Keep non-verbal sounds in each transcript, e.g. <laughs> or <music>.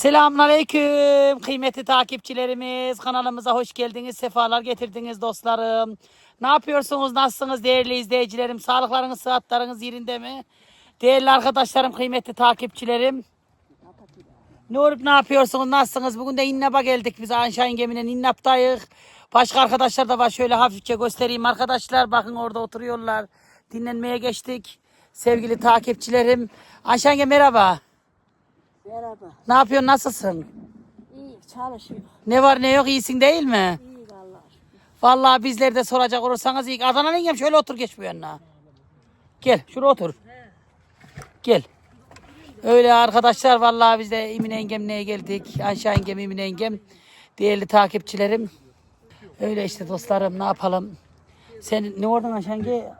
Selamünaleyküm kıymetli takipçilerimiz. Kanalımıza hoş geldiniz. Sefalar getirdiniz dostlarım. Ne yapıyorsunuz? Nasılsınız değerli izleyicilerim? Sağlıklarınız, sıhhatlarınız yerinde mi? Değerli arkadaşlarım, kıymetli takipçilerim. Ne olup ne yapıyorsunuz? Nasılsınız? Bugün de İnnap'a geldik biz Anşahin geminin İnnap'tayız. Başka arkadaşlar da var. Şöyle hafifçe göstereyim arkadaşlar. Bakın orada oturuyorlar. Dinlenmeye geçtik. Sevgili takipçilerim. Anşahin merhaba. Merhaba. Ne yapıyorsun? Nasılsın? İyi çalışıyor. Ne var ne yok iyisin değil mi? İyi vallahi. Vallahi bizleri de soracak olursanız iyi. Adana'nın yengem şöyle otur geç bu yanına. Gel şuraya otur. Gel. Öyle arkadaşlar vallahi biz de Emine yengemle geldik. Ayşe yengem, Emine yengem. Değerli takipçilerim. Öyle işte dostlarım ne yapalım. Sen ne oradan Ayşe yenge?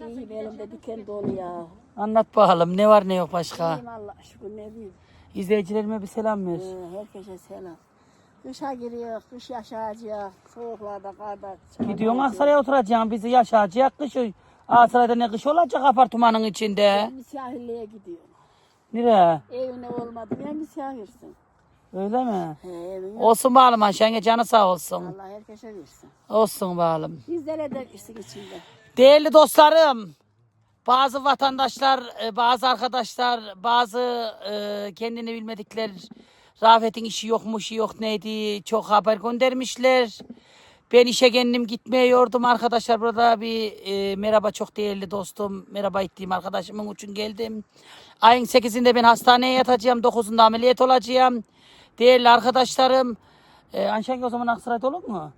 İyi elimde diken dolu ya. Anlat bakalım ne var ne yok başka. İyiyim Allah şükür ne diyeyim. İzleyicilerime bir selam ver. Ee, herkese selam. Kışa giriyor, kış yaşayacak. Soğuklarda, karda. Gidiyorsun Aksaray'a oturacaksın bizi yaşayacak kış. Aksaray'da ne kış olacak apartmanın içinde. Misafirliğe gidiyorum. Nereye? Evine olmadı. Ben misafirsin. Öyle mi? He, evin yok. Olsun bağlım Ayşenge canı sağ olsun. Allah herkese versin. Olsun bağlım. Bizlere de versin içinde. Değerli dostlarım, bazı vatandaşlar, e, bazı arkadaşlar, bazı e, kendini bilmedikler Rafet'in işi yokmuş, yok neydi çok haber göndermişler. Ben işe kendim gitmiyordum arkadaşlar. Burada bir e, merhaba çok değerli dostum. Merhaba ettiğim arkadaşımın için geldim. Ayın 8'inde ben hastaneye yatacağım. 9'unda ameliyat olacağım. Değerli arkadaşlarım. E, Anşenge o zaman Aksaray'da olur mu?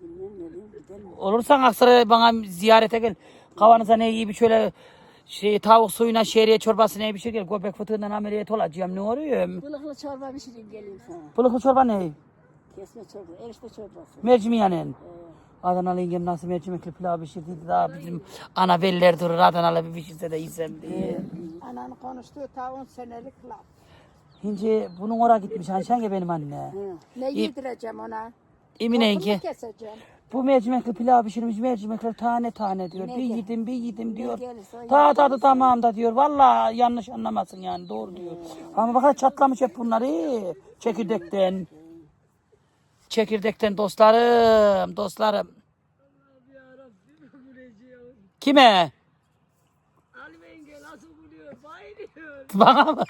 Gidelim. Olursan Aksaray'a bana ziyarete gel. Kavanıza ne iyi bir şöyle şey, tavuk suyuna şehriye çorbası ne bir şey gel. Göbek fıtığından ameliyat olacağım. Ne oluyor? Bılıklı çorba pişireyim geleyim sana. Buluklu çorba ne? Kesme çorba, erişte çorbası. Mercimeğinin. Ee, Adanalı yengem nasıl mercimekli pilav pişirdiydi daha bizim ana beller durur Adanalı bir pişirse de yiysem diye. Ananın konuştuğu ta 10 senelik laf. Şimdi bunun oraya gitmiş Ayşenge benim anne. Ne yedireceğim ona? Emine yenge. keseceğim. Bu mercimekli pilav pişirmiş mercimekler tane tane diyor. Ne bir gel- yedim bir yedim diyor. gelirse o Ta tadı tamam da diyor. Vallahi yanlış anlamasın yani doğru diyor. Ama bak çatlamış hep bunları çekirdekten. Çekirdekten dostlarım dostlarım. Kime? Bana mı?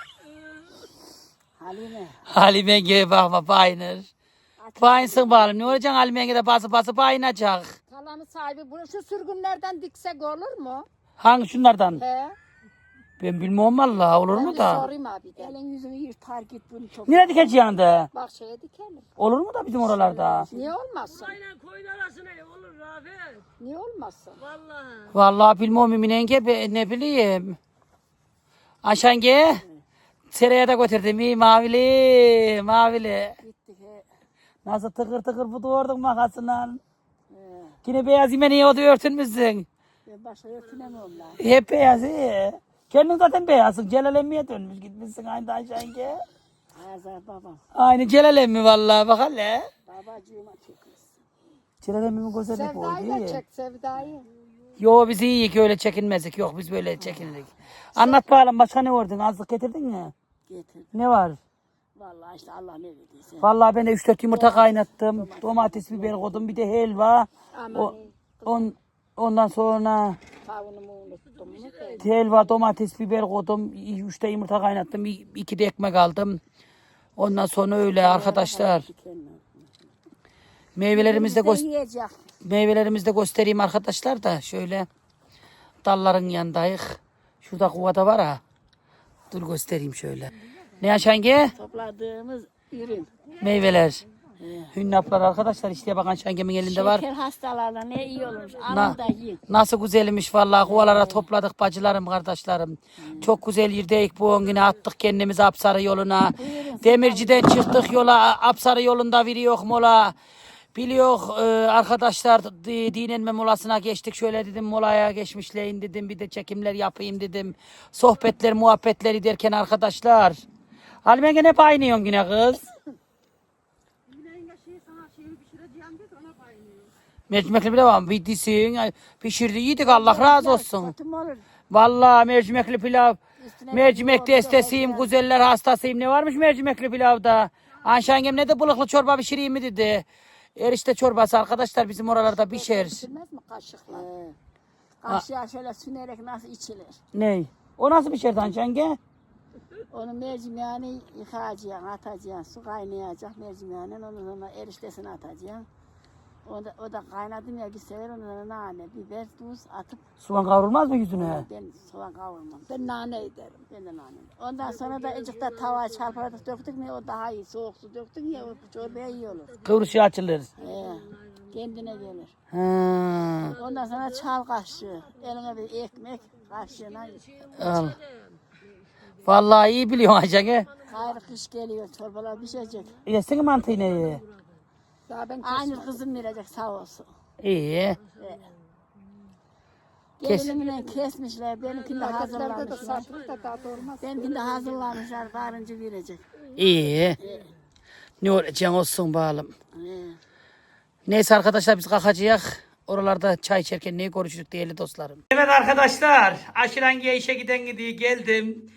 Halime. Halime yenge bakma bayınır. Bayınsın bakalım. Ne olacaksın Halime yenge de bası bası bayınacak. Kalanı sahibi bu şu sürgünlerden diksek olur mu? Hangi şunlardan? He. Ben bilmem valla olur Ben mu bir da? sorayım abi de. Elin yüzünü yırtar git bunu çok. Nereye dikeceksin de? Bak şeye dikelim. Olur mu da bizim oralarda? Niye olmasın? Aynen koyun arasına olur Rafet. Niye olmasın? Vallahi. Vallahi bilmem yenge be- ne bileyim. Ayşenge seraya da götürdüm iyi mavili mavili. He. Nasıl tıkır tıkır bu doğurduk makasından. Yine beyaz yemeğini o da örtünmüşsün. Ben başka örtünemiyorum lan. Hep beyaz iyi. Kendin zaten beyazsın. Celal emmiye dönmüş gitmişsin aynı Ayşenge. Azar babam. Aynı Celal emmi vallahi bak hele. Babacığıma çekmişsin. Celal emmimin gözleri bu Sevda'yı da çek Sevda'yı. Yo biz iyi ki öyle çekinmezdik. Yok biz böyle çekindik. Anlat bakalım başka ne vurdun? Azlık getirdin mi? Getir. Ne var? Vallahi işte Allah ne verdiyse. Vallahi ben de 3-4 yumurta kaynattım. Domates, biber koydum. Bir de helva. Aman O, on, ondan sonra tavunumu unuttum mu? helva, domates, biber koydum. 3 de yumurta kaynattım. 2 de ekmek aldım. Ondan sonra öyle arkadaşlar. Meyvelerimizi de, gö- meyvelerimizi de göstereyim arkadaşlar da. Şöyle dalların yanındayız. Şurada kuvada var ha. Dur göstereyim şöyle. Ne yaşange? Topladığımız ürün. Meyveler. Hünnaplar arkadaşlar işte bakın şengemin elinde var. Şeker hastalarına ne iyi olmuş. Na- yiyin. Nasıl güzelmiş vallahi kovalara topladık bacılarım kardeşlerim. Çok güzel yerdeyik bu on güne attık kendimizi Apsarı yoluna. Demirciden çıktık yola Apsarı yolunda veriyor mola. Biliyor e, arkadaşlar di- dinlenme molasına geçtik. Şöyle dedim molaya geçmişleyin dedim. Bir de çekimler yapayım dedim. Sohbetler muhabbetler ederken arkadaşlar. Halime gene paynıyorsun yine kız. Mercimekli bile var. Bittisin. Pişirdi yedik Allah razı olsun. Vallahi mercimekli pilav Mercimek destesiyim, güzeller hastasıyım. Ne varmış mercimekli pilavda? Anşangem ne de balıklı çorba pişireyim mi dedi. Erişte çorbası arkadaşlar bizim oralarda pişer. Pişirmez mi kaşıkla? Kaşığa şöyle sünerek nasıl içilir? Ney? O nasıl pişerdi Anşange? Onu mercimeğini yıkayacaksın, atacaksın. Su kaynayacak mercimeğinin. Ondan sonra eriştesini atacaksın. O da, o da kaynadı ya bir sefer ondan sonra nane, biber, tuz atıp Soğan kavrulmaz mı yüzüne? ben soğan kavurmam. Ben nane ederim. Ben de nane. Ondan sonra da ecikte tava çarpararak döktük mü o daha iyi. Soğuk su döktük ya o çorbaya iyi olur. Kıvrışı açılır. He, kendine gelir. Ha, Ondan sonra çal kaşığı. Eline bir ekmek kaşığına. al. Vallahi iyi biliyorsun Ayşenge. Gayrı kış geliyor çorbalar pişecek. Yesene mantıyı neyi? Daha ben Aynı kızım verecek sağ olsun. İyi. He. Kes. Gelinimle kesmişler, benimkini de hazırlamışlar. Benimkini de hazırlamışlar, karınca verecek. İyi. Ne olacak olsun bakalım. He. Neyse arkadaşlar biz kalkacağız. Oralarda çay içerken neyi konuştuk değerli dostlarım. Evet arkadaşlar. Aşirangiye işe giden gidiyor geldim.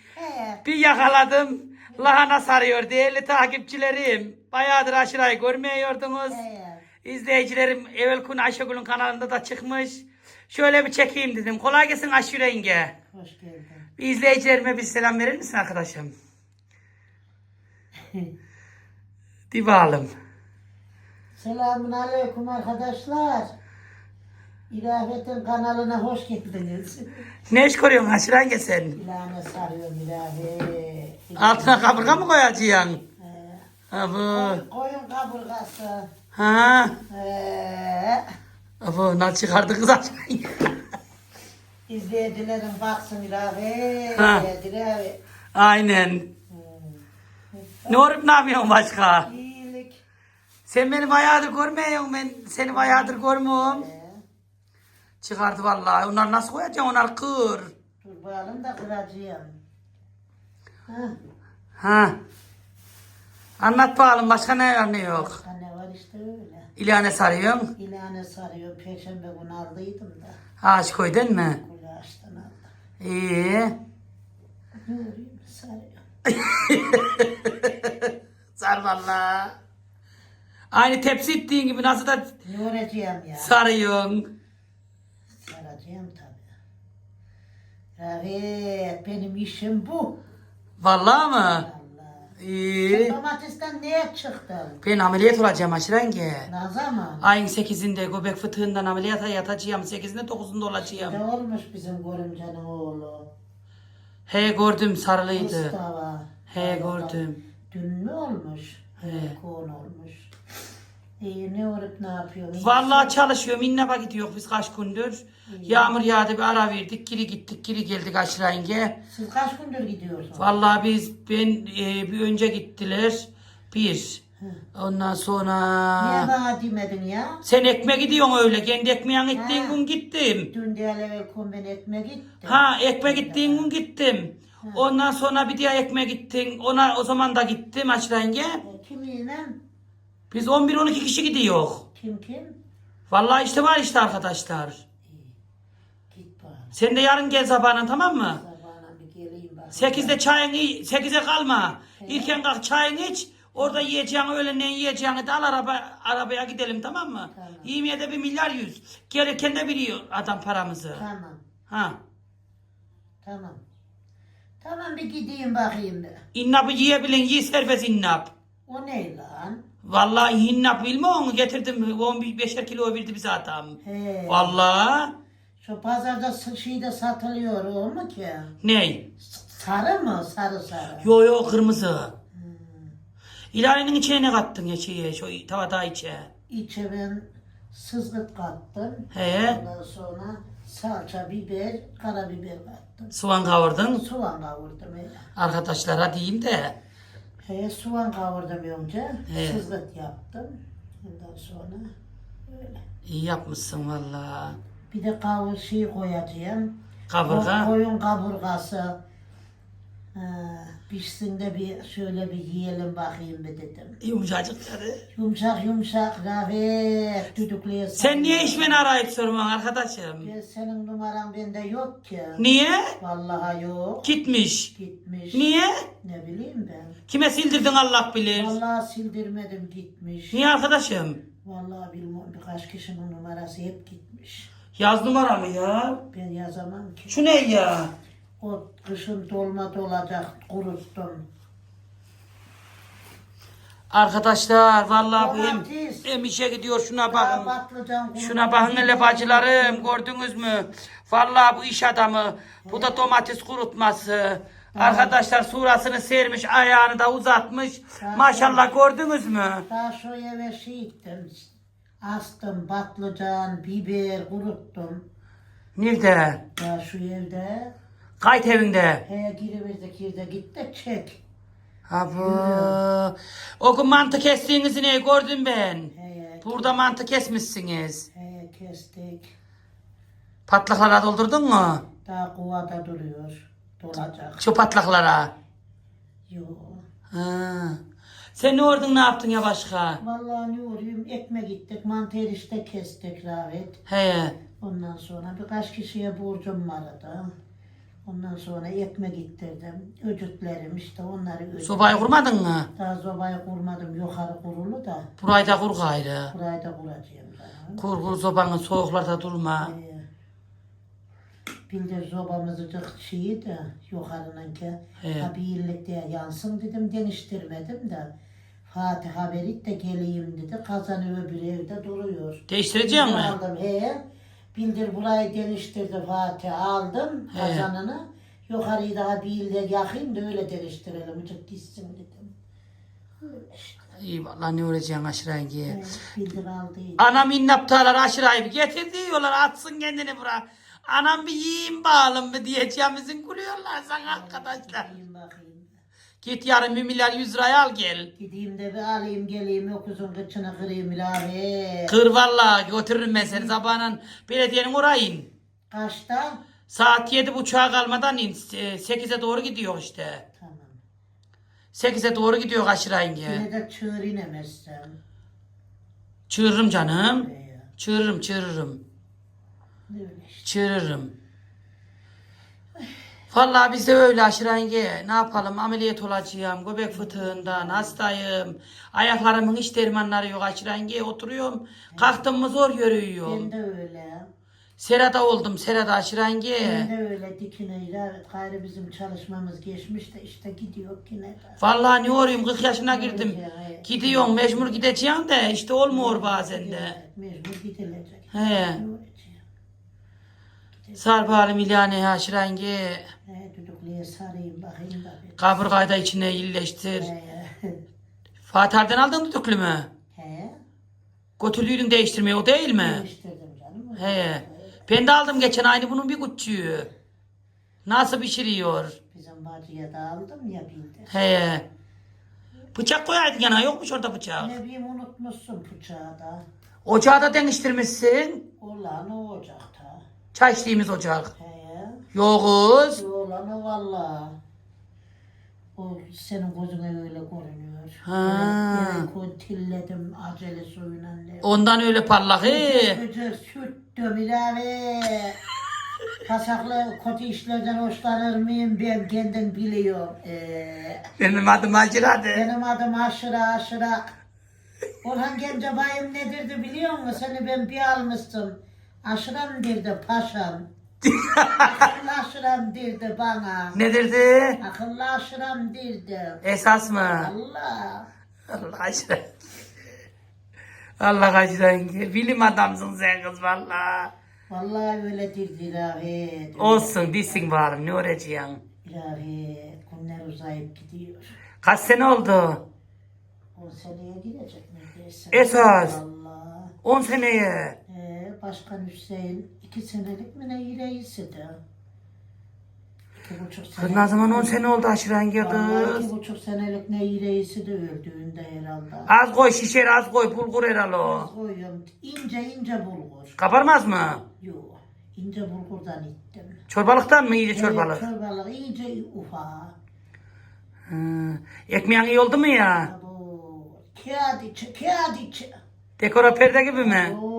Bir yakaladım. Lahana sarıyor değerli takipçilerim. Bayağıdır aşırayı görmeyordunuz. İzleyicilerim Evelkun Ayşegül'ün kanalında da çıkmış. Şöyle bir çekeyim dedim. Kolay gelsin Aşire yenge. Hoş geldin. Bir izleyicilerime bir selam verir misin arkadaşım? <laughs> Di bakalım. Selamun aleyküm arkadaşlar. İlafet'in kanalına hoş geldiniz. Ne iş koruyorsun Aşire yenge sen? İlahane sarıyorum ilahi. Altına kaburga mı koyacaksın? Ee, Ha bu. koyun kaburgası. Ha. Ee, Bu nasıl çıkardı kız aşağıya? izleyicilerin baksın ilahi. Ha. İlahi. Aynen. Ne olup ne yapıyorsun başka? İyilik. Sen beni bayağıdır görmüyorsun. Ben seni bayağıdır görmüyorum. Çıkardı vallahi. Onlar nasıl koyacaksın? Onlar kır. dur bakalım da kıracağım. Ha, Ha. Anlat bakalım başka ne var ne yok. ne var işte öyle. İlhane sarıyorsun. İlahane sarıyor. Perşembe günü aldıydım da. Ağaç koydun mu? Kulaştan aldım. İyi. Sarıyor. <laughs> Sar vallahi. Aynı tepsi ettiğin gibi nasıl da Ne ya? sarıyorsun. Saracağım tabii. Evet, benim işim bu. Vallahi mı? İyi. Domatesten neye çıktın? Ben ameliyat olacağım aşırenge. Ne zaman? Ayın 8'inde göbek fıtığından ameliyata yatacağım. 8'inde 9'unda olacağım. Ne olmuş bizim görümcenin oğlu? He gördüm sarılıydı. Mustafa. He gördüm. Dün mü olmuş? He. Kon olmuş. İyi ne olup ne yapıyorsun? Vallahi çalışıyorum. İnnaba gidiyor biz kaç gündür. Yağmur yağdı bir ara verdik. Geri gittik geri geldik aşırenge. Siz kaç gündür gidiyorsunuz? Vallahi biz ben e, bir önce gittiler. Bir. Ondan Niye sonra bana demedin ya? sen ekme gidiyorsun öyle. Kendi ekmeğin gittiğin gün gittim. Dün diye evvel kon ben ekmek gittim. Ha ekme gittiğin gün gittim. Ondan sonra bir diğer ekme gittin. Ona o zaman da gittim aşırenge. E, Kiminle? Biz 11-12 kişi gidiyor. Kim kim? Vallahi işte var işte arkadaşlar. Git bana. Sen de yarın gel sabahına tamam mı? Sabahına bir geleyim bak. 8'de çayını, 8'e kalma. İlken kalk çayını iç. Orada yiyeceğini, öğlenden yiyeceğini de al araba, arabaya gidelim tamam mı? Tamam. Yemeğe de bir milyar yüz. Gelirken de biliyor adam paramızı. Tamam. Ha. Tamam. Tamam bir gideyim bakayım da. İnnapı yiyebilin, yiy serbest innap. O ne lan? Vallahi innap bilmiyor musun? Getirdim 15'er kilo verdi bize adam. He. Vallahi. Şu pazarda şeyde satılıyor o mu ki? Ney? Sarı mı? Sarı sarı. Yo yo kırmızı. İlanenin içine ne kattın ya şeye, şu tavada içe? İçe ben sızgıt kattım. He. Ondan sonra salça, biber, karabiber kattım. Soğan kavurdun. Soğan kavurdum öyle. Arkadaşlara diyeyim de. He, soğan kavurdum önce. He. Sızgıt yaptım. Ondan sonra öyle. İyi yapmışsın valla. Bir de kavur şey koyacağım. Kaburga. Ko- Koyun kaburgası. Ha, Pişsin de bir şöyle bir yiyelim bakayım bir dedim. Yumuşacıkları. Yumuşak yumuşak Rafet düdüklüye Sen niye işmeni arayıp sorman arkadaşım? Ben senin numaran bende yok ki. Niye? Vallahi yok. Gitmiş. Gitmiş. Niye? Ne bileyim ben. Kime sildirdin Allah bilir. Vallahi sildirmedim gitmiş. Niye arkadaşım? Vallahi bilmiyorum birkaç kişinin numarası hep gitmiş. Yaz numaramı ya. Ben yazamam ki. Şu ne ya? O kışın dolma dolacak kuruttum. Arkadaşlar vallahi bu hem, Domates. hem işe gidiyor şuna Daha bakın. patlıcan kuruttum. Şuna bakın hele bacılarım gördünüz mü? Vallahi bu iş adamı. Bu da domates kurutması. Arkadaşlar surasını sermiş ayağını da uzatmış. Maşallah gördünüz mü? Daha şu eve şey ettim. Astım patlıcan, biber kuruttum. Nerede? Ya şu evde Kayıt evinde. he giriverdik girde gitti çek. Ha bu. O gün mantı kestiğinizi ne gördüm ben. He, Burada mantı kesmişsiniz. he kestik. Patlaklara doldurdun mu? Daha kuvada duruyor. Dolacak. Şu patlaklara. Yo. Ha. Sen ne ordun ne yaptın ya başka? Vallahi ne olayım ekmek gittik mantı erişte kestik Rahmet. He. Ondan sonra birkaç kişiye borcum vardı. Ondan sonra ekmek gittirdim. Öcütlerim işte onları ödedim. Sobayı kurmadın mı? Daha sobayı kurmadım yukarı kurulu da. Burayı da kur gayrı. Burayı da kuracağım daha. Kur kur sobanın soğuklarda durma. Ee, Bildir sobamızı şeyi de yukarının ki He. ha birlik diye yansın dedim deniştirmedim de Fatih haberit de geleyim dedi kazanı öbür evde duruyor. Değiştirecek mi? Aldım he. Bildir burayı deniştirdi Fatih aldım He. kazanını. Yukarıyı daha bir ilde yakayım da öyle deniştirelim. Cık gitsin dedim. İşte. İyi vallahi ne öğreteceksin aşırı He, Bildir aldı. Anam innaptalar aşırı bir getir diyorlar atsın kendini bura. Anam bir yiyin bağlım mı diyeceğimizin gülüyorlar sana arkadaşlar. Git yarın bir milyar yüz liraya al gel. Gideyim de bir alayım geleyim yokuzun kıçını kırayım ilave. Kır vallahi götürürüm ben seni sabahın belediyenin orayın. Kaçta? Saat yedi buçuğa kalmadan in. Sekize doğru gidiyor işte. Tamam. Sekize doğru gidiyor aşırı yenge. Yine de çığır inemezsem. Çığırırım canım. Ee, Çığırırım çığırırım. Çığırırım. Vallahi biz de öyle aşırı yenge. Ne yapalım ameliyat olacağım. Göbek fıtığından hastayım. Ayaklarımın hiç dermanları yok aşırı yenge. Oturuyorum. Kalktım mı zor Ben yürüyorum. de öyle. Serada oldum. Serada aşırı yenge. Ben de öyle dikineyle gayrı bizim çalışmamız geçmiş de işte gidiyor yine de. Vallahi ne olayım 40 yaşına girdim. Evet. Gidiyorum mecbur gideceğim de işte olmuyor bazen de. Mecbur gidilecek. He. Sarp halim ilane. He, düdüklüye sarayım bakayım da. Kaburgayı da içine iyileştir. He. <laughs> Fatih Alp'ten aldın düdüklü mü? He. Götürdüydün değiştirmeye o değil mi? Değiştirdim canım. He. Ben de aldım geçen aynı bunun bir küçüğü. Nasıl pişiriyor? Bizim bacıya da aldım ya bildi. He. Bıçak koyaydın yana yokmuş orada bıçak. Ne bileyim unutmuşsun bıçağı da. Ocağı da değiştirmişsin. Olan o ocakta. Çay içtiğimiz ocak. He. Yokuz. Olan o valla. O senin gözüne öyle görünüyor. Ha. Ben kontilledim acele suyla. Ondan öyle parlak he. Gıcır süttüm ilave. Pasaklı kötü işlerden hoşlanır mıyım ben kendim biliyorum. Ee, Benim adım Acıradı. benim adım Aşıra Aşıra. Orhan Gencebay'ım ne derdi biliyor musun? Seni ben bir almıştım. Aşıram derdi paşam. <laughs> Akıllı aşıram derdi bana. Ne derdi? Akıllı aşıram derdi. Esas mı? Allah. Allah aşkına. Allah aşkına. Bilim adamsın sen kız valla. Vallahi öyle derdi ilahi. Olsun değilsin bari ne öğreteceksin. İlahi günler uzayıp gidiyor. Kaç sene oldu? 10 seneye girecek neredeyse. Esas. Allah. 10 seneye. Ee, Başkan Hüseyin iki senelik mi ne. İki buçuk Kız ne zaman 10 sene oldu aşırı hangi Vallahi kız? iki buçuk senelik ne reisi de öldüğünde herhalde. Az koy şişer az koy bulgur herhalde o. Az koyuyorum. İnce ince bulgur. Kabarmaz mı? Yok. ince bulgurdan ittim. Çorbalıktan mı iyice Evet, çorbalık? Çorbalık iyice ufa. Hı. Ekmeğin iyi oldu mu ya? Bu kağıt içi, kağıt içi. Dekora perde gibi mi? Oo,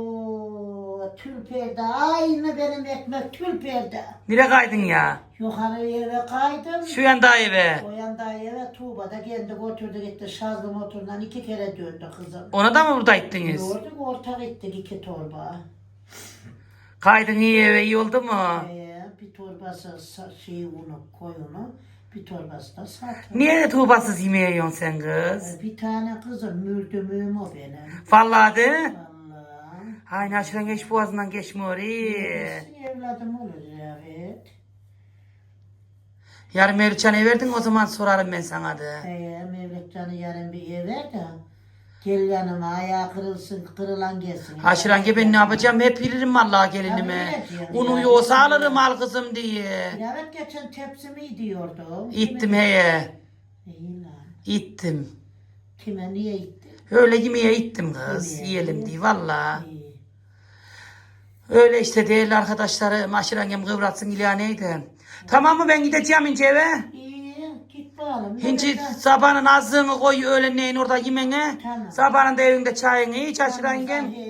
tül perde. Aynı benim ekmek tül perde. Nereye kaydın ya? Yukarı eve kaydım. Şu yanda eve. O yanda eve Tuğba'da kendi götürdü gitti şazlı motorundan iki kere döndü kızım. Ona da mı burada gittiniz? Gördük ortak ettik iki torba. Kaydın iyi eve iyi oldu mu? Ee, bir torbası sa- şey unu koyunu, bir torbası da satın. Niye tuğbasız yemeği yiyorsun sen kız? Ee, Bir tane kızım mürdümüm o benim. Vallahi de. Allah'ım. Aynı açıdan geç boğazından geçmiyor iyi. Nasıl evladım olur ya evet. Yarın verdin o zaman sorarım ben sana da. Ee, Mevlüt Can'ı yarın bir eve de gel yanıma ayağı kırılsın kırılan gelsin. Haşiran gibi ben ne yapacağım hep bilirim vallahi gelinime. Tabii, evet, Unu yani. yoğsa alırım al kızım diye. Evet geçen tepsimi diyordum. İttim heye. İyi lan. İttim. Kime niye ittin? Öyle yemeğe ittim kız. Yemeğe. Yiyelim diye valla. Öyle işte değerli arkadaşlarım. Aşırangem kıvratsın neydi? Tamam mı ben gideceğim ince eve? İyi git bakalım. Hinci sabahın azlığını koy öğlenleyin orada yemene. Tamam. Sabahın da evinde çayını iç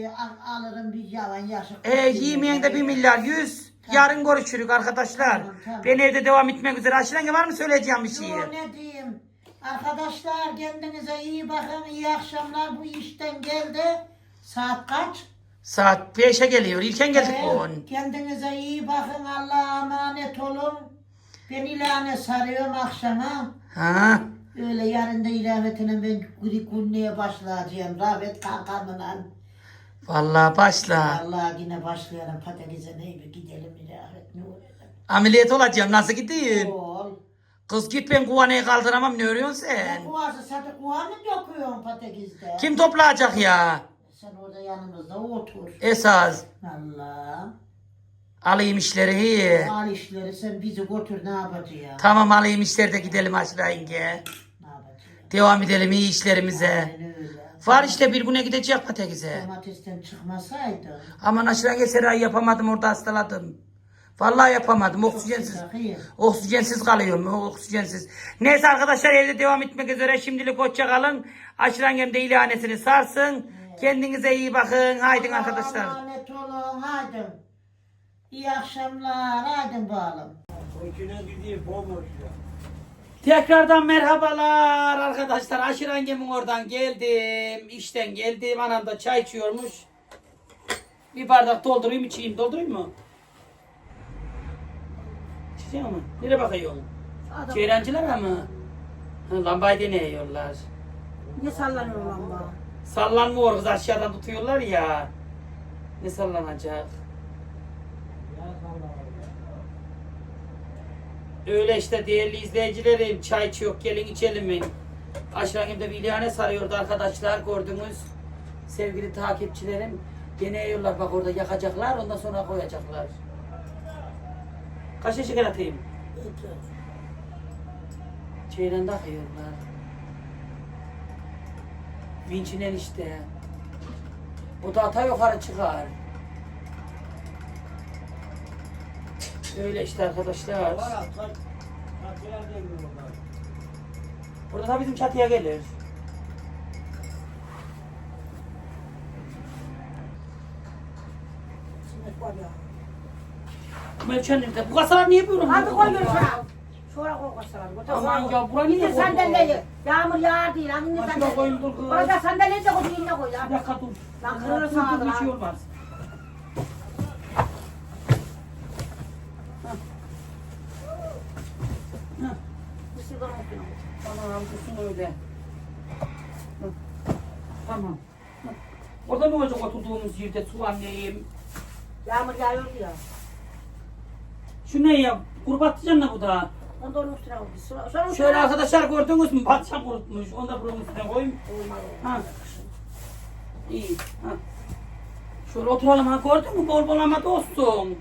al- alırım bir yavan yaşık. E yemeyen de bir milyar yüz. Yarın görüşürük arkadaşlar. Tamam, tamam. Ben evde devam etmek üzere. Aşırangem var mı söyleyeceğim bir şey? Yo, ne diyeyim? Arkadaşlar kendinize iyi bakın. iyi akşamlar. Bu işten geldi. Saat kaç? Saat 5'e geliyor. İlken geldik Ee, bugün. Kendinize iyi bakın. Allah'a emanet olun. Ben ilahane sarıyorum akşama. Ha. Öyle yarın da ilametine ben gri günlüğe başlayacağım. Rahmet kankamla. Vallahi başla. Allah yine başlayalım. Patatese neydi gidelim ilamet. Ne olur. Ameliyat olacağım. Nasıl gideyim? Ol. Kız git ben kuvanayı kaldıramam. Ne örüyorsun Sen sen? kuvası satı kuva mı döküyorsun patatesde? Kim toplayacak ya? Sen orada yanımızda otur. Esas. Allah. Alayım işleri iyi. Al işleri sen bizi götür ne yapacaksın? Tamam alayım işleri de gidelim aşağı inge. Ne yapacaksın? Devam edelim iyi işlerimize. Aynen öyle. Var işte bir güne gidecek patatese. Domatesten çıkmasaydı. Aman inge Seray yapamadım orada hastaladım. Vallahi yapamadım oksijensiz. Oksijensiz kalıyorum oksijensiz. Neyse arkadaşlar evde devam etmek üzere şimdilik hoşça kalın. Aşırangem de ilanesini sarsın. Kendinize iyi bakın. Haydi arkadaşlar. Allah'a emanet olun hadi. İyi akşamlar hadi bakalım. Tekrardan merhabalar arkadaşlar. Aşırangemin oradan geldim. İşten geldim. Anam da çay içiyormuş. Bir bardak doldurayım içeyim. Doldurayım mı? İçeceğim mi? Nereye bakıyorsun? Ceyrancılara mı? Ha, lambayı deneyiyorlar. Ne sallanıyor lamba? Sallanmıyor kız aşağıdan tutuyorlar ya. Ne sallanacak? Öyle işte değerli izleyicilerim çay içiyor gelin içelim mi? Aşağımda bir ilhane sarıyordu arkadaşlar gördünüz. Sevgili takipçilerim. Deneyiyorlar bak orada yakacaklar ondan sonra koyacaklar. Kaç şeker atayım? Çeyren de Vinçinen işte. O da ata yukarı çıkar. Öyle işte arkadaşlar. Burada da bizim çatıya gelir. Melçen nerede? Bu kasalar niye böyle? Hadi koy gör Şuraya koy kaşlarını. götür, Aman koy. ya, buraya niye İndir koy? sandalyeyi. Yağmur yağar değil. Hadi indir Başına sandalyeyi. koyun, dur kız. Orada sandalyeyi de koy. Yerine koy. Bir dakika dur. Lan Dur, kırılır dur, sana dur, da Bir şey lan. olmaz. Bir şey olmaz. Tamam dursun öyle. Hı. Tamam. Hı. Orada ne olacak oturduğumuz yerde su anneyim. Yağmur yağıyor ya. Şu ne ya? Patlıcan ne bu da? Onu da onun üstüne şura üstüne Şöyle arkadaşlar gördünüz mü? Patlıcan kurutmuş. Onu da bunun üstüne koyayım. Olmaz, Ha. İyi. Ha. Şöyle oturalım ha gördün mü? Bol bol ama dostum.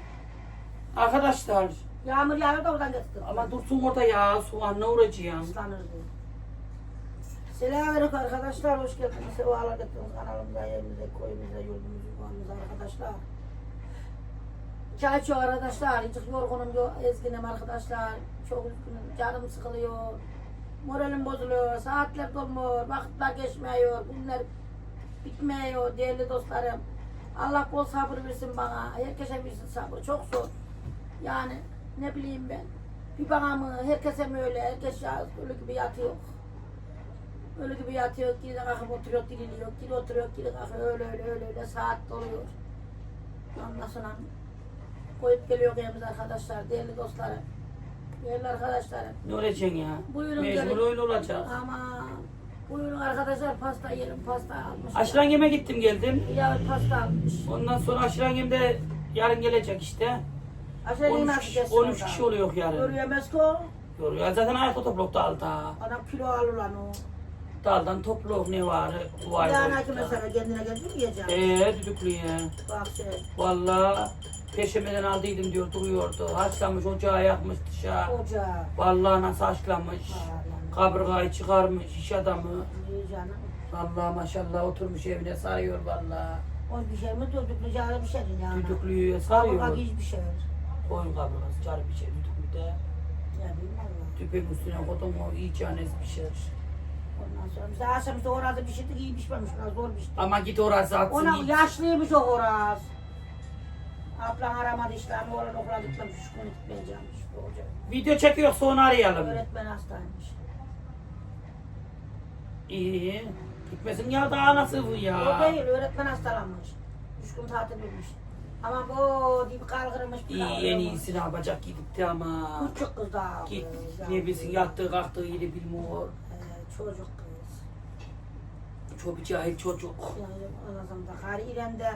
Arkadaşlar. Yağmur yağıyor da oradan getirdim. Ama dursun orada ya. Soğanla uğraşacağım. Islanır diye. Selamünaleyküm arkadaşlar. Hoş geldiniz. Sevalar getirdiniz kanalımıza, yerimize, koyumuza, yurdumuza, yuvamıza arkadaşlar. Çay içiyor arkadaşlar. Çok yorgunum, yo- ezginim arkadaşlar. Çok üzgünüm. Canım sıkılıyor. Moralim bozuluyor, saatler dolmuyor, vakitler geçmiyor, günler bitmiyor değerli dostlarım. Allah bol sabır versin bana, herkese versin sabır, çok zor. Yani ne bileyim ben, bir bana mı, herkese mi öyle, herkes ya ölü gibi yatıyor. Ölü gibi yatıyor, geri kalkıp oturuyor, diriliyor, geri oturuyor, geri kalkıyor, öyle öyle öyle öyle saat doluyor. Ondan sonra koyup geliyor yanımız arkadaşlar, değerli dostlarım. Değerli arkadaşlarım. Ne olacaksın ya? Buyurun Mecbur gelin. öyle olacak. Ama buyurun arkadaşlar pasta yerim pasta almış. Aşıran yeme gittim geldim. Ya pasta almış. Ondan sonra aşıran yem de yarın gelecek işte. Aşağı 13, nasıl kişi, geçsin 13 orada? kişi oluyor yarın. Görüyemez ki o. Yoruyor. Zaten ayakta topluluk dalda. Adam kilo alır lan o. Daldan topluluk ne var? Vay Yani vay. ki mesela kendine geldi mi yiyeceğim? Eee düdüklüye. Bak şey. Valla peşemeden aldıydım diyor duruyordu. Haşlamış ocağı yakmış dışarı. Ocağı. Vallahi nasıl haşlamış. Kaburgayı çıkarmış iş adamı. İyi canım. Vallahi maşallah oturmuş evine sarıyor vallahi. O bir şey mi cağı bir şey yani. Düdüklüye Sarıyor. sarıyor. hiçbir şey. Koyun kaburgası çarpı bir şey düdüklüde. Ya bilmem Tüpek üstüne koydum o iyice anez pişer. Ondan sonra işte akşam işte orada bir şeydi iyi pişmemiş. biraz Zor pişti. Ama git orası atsın Ona yaşlıymış o Horaz. Ablan aramadı işte ama oğlan okula gitmemiş. Üç gün gitmeyeceğimmiş. Hoca. Video çekiyor sonra arayalım. Öğretmen hastaymış. İyi. Gitmesin ya daha nasıl bu O ya? değil öğretmen hastalanmış. Üç gün tatil bilmiş. Ama bu deyip kalkırmış. İyi en iyisi ne yapacak gidip de ama. Küçük kız daha. Git kız, ne bilsin yattığı kalktığı yeri bilmiyor. Ee, çocuk kız. Çok bir cahil çocuk. Yani anasını da kari İrem de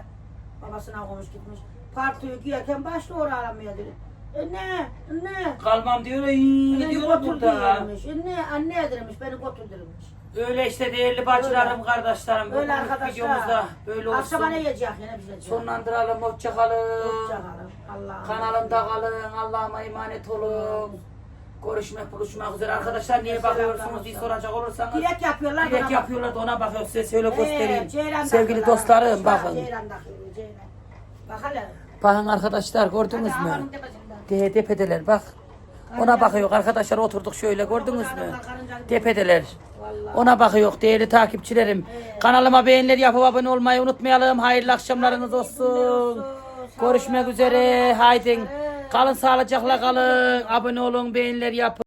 babasına konuş gitmiş. Partiyi giyerken başta oraya aramaya dedi. E ne? Ne? Kalmam diyor iyi Beni diyor götür burada. demiş. E ne? Anne demiş. Beni götür demiş. Öyle işte değerli bacılarım, Öyle. kardeşlerim. Öyle Bugünlük arkadaşlar. Videomuzda böyle olsun. Akşama ne yiyecek yine bize? Sonlandıralım. Hoşça kalın. Hoşçakalın. Allah'a Kanalımda kalın. Allah'ıma emanet olun. Görüşmek buluşmak üzere. Arkadaşlar niye bakıyorsunuz diye soracak olursanız. Direkt yapıyorlar. Direkt bana yapıyorlar da ona bakıyor. Size şöyle bak. göstereyim. Ee, Ceylan Sevgili takıyorlar dostlarım arkadaşlar. bakın. Ceylan takıyor. Ceylan. Bak hele. Bakın arkadaşlar gördünüz mü? De tepedeler bak. Ona bakıyor arkadaşlar oturduk şöyle gördünüz mü? Tepedeler. Ona bakıyor değerli takipçilerim. Kanalıma beğeniler yapıp abone olmayı unutmayalım. Hayırlı akşamlarınız olsun. Görüşmek üzere. Haydi. Kalın sağlıcakla kalın. Abone olun, beğeniler yapın.